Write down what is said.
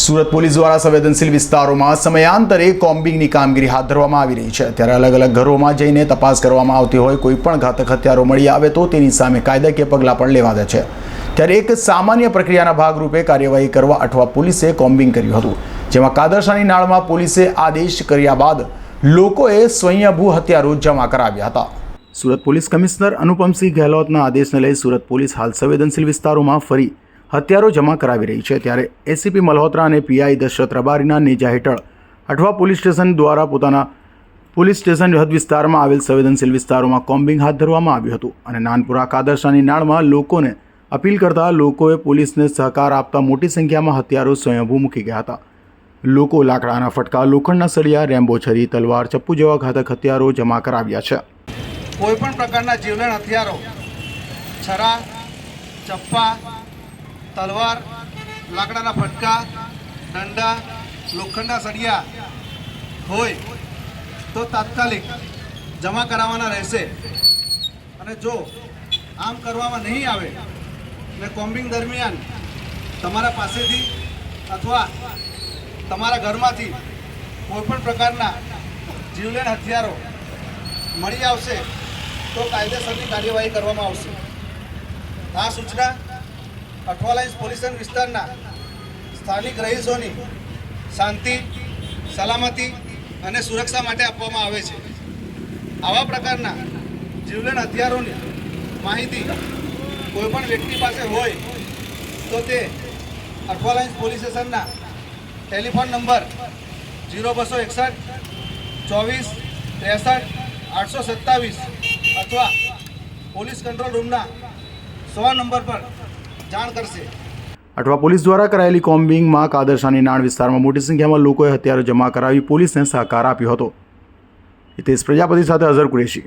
Surat police દ્વારા સંવેદનશીલ વિસ્તારોમાં સમયાંતરે કોમ્બિંગની કામગીરી હાથ ધરવામાં આવી રહી છે. ત્યારે અલગ અલગ ઘરોમાં જઈને તપાસ કરવામાં આવતી હોય, કોઈ પણ ઘાતક હત્યારો મળી આવે તો તેની સામે કાયદાકીય પગલાં પણ લેવાયા છે. ત્યારે એક સામાન્ય પ્રક્રિયાના ભાગરૂપે કાર્યવાહી કરવા અઠવા પોલીસે કોમ્બિંગ કર્યું હતું, જેમાં કાદરશાની નાળમાં પોલીસે આદેશ કર્યા બાદ લોકોએ સ્વયંભૂ હથિયારો જમા કરાવ્યા હતા. સુરત પોલીસ કમિશનર અનુપમસિંહ ગેહલોતના આદેશને લઈ સુરત પોલીસ હાલ સંવેદનશીલ વિસ્તારોમાં ફરી હત્યારો જમા કરાવી રહી છે ત્યારે એસીપી મલ્હોત્રા અને પીઆઈ દશરથ રબારીના નેજા હેઠળ અઠવા પોલીસ સ્ટેશન દ્વારા પોતાના પોલીસ સ્ટેશન હદ વિસ્તારમાં આવેલ સંવેદનશીલ વિસ્તારોમાં કોમ્બિંગ હાથ ધરવામાં આવ્યું હતું અને નાનપુરા કાદરશાની નાળમાં લોકોને અપીલ કરતા લોકોએ પોલીસને સહકાર આપતા મોટી સંખ્યામાં હથિયારો સ્વયંભૂ મૂકી ગયા હતા. લોકો લાકડાના ફટકા, લોખંડના સળિયા, રેમ્બો છરી, તલવાર, ચપ્પુ જેવા ઘાતક હથિયારો જમા કરાવ્યા છે. કોઈ પણ પ્રકારના જીવલેણ હથિયારો, છરા, ચપ્પા તલવાર, લાકડાના ફટકા, દંડા, લોખંડના સળિયા હોય તો તાત્કાલિક જમા કરાવવાના રહેશે. અને જો આમ કરવામાં નહીં આવે ને કોમ્બિંગ દરમિયાન તમારા પાસેથી અથવા તમારા ઘરમાંથી કોઈપણ પ્રકારના જીવલેણ હથિયારો મળી આવશે તો કાયદેસરની કાર્યવાહી કરવામાં આવશે. આ સૂચના અઠવાલાઇન્સ પોલીસ વિસ્તારના સ્થાનિક રહીશોની શાંતિ, સલામતી અને સુરક્ષા માટે આપવામાં આવે છે. આવા પ્રકારના જીવલેણ હથિયારોની માહિતી કોઈપણ વ્યક્તિ પાસે હોય તો તે અઠવાલાઇન્સ પોલીસ સ્ટેશનના ટેલિફોન નંબર જીરો બસો એકસઠ, ચોવીસ, ત્રેસઠ, આઠસો સત્તાવીસ અથવા પોલીસ કંટ્રોલ રૂમના સો નંબર પર જાણ કરશે. અઠવા પોલીસ દ્વારા કરાયેલી કોમ્બિંગમાં કાદરશાની નાણ વિસ્તારમાં મોટી સંખ્યામાં લોકોએ હથિયારો જમા કરાવી પોલીસને સહકાર આપ્યો હતો. હિતેશ પ્રજાપતિ સાથે અઝર કુરેશી.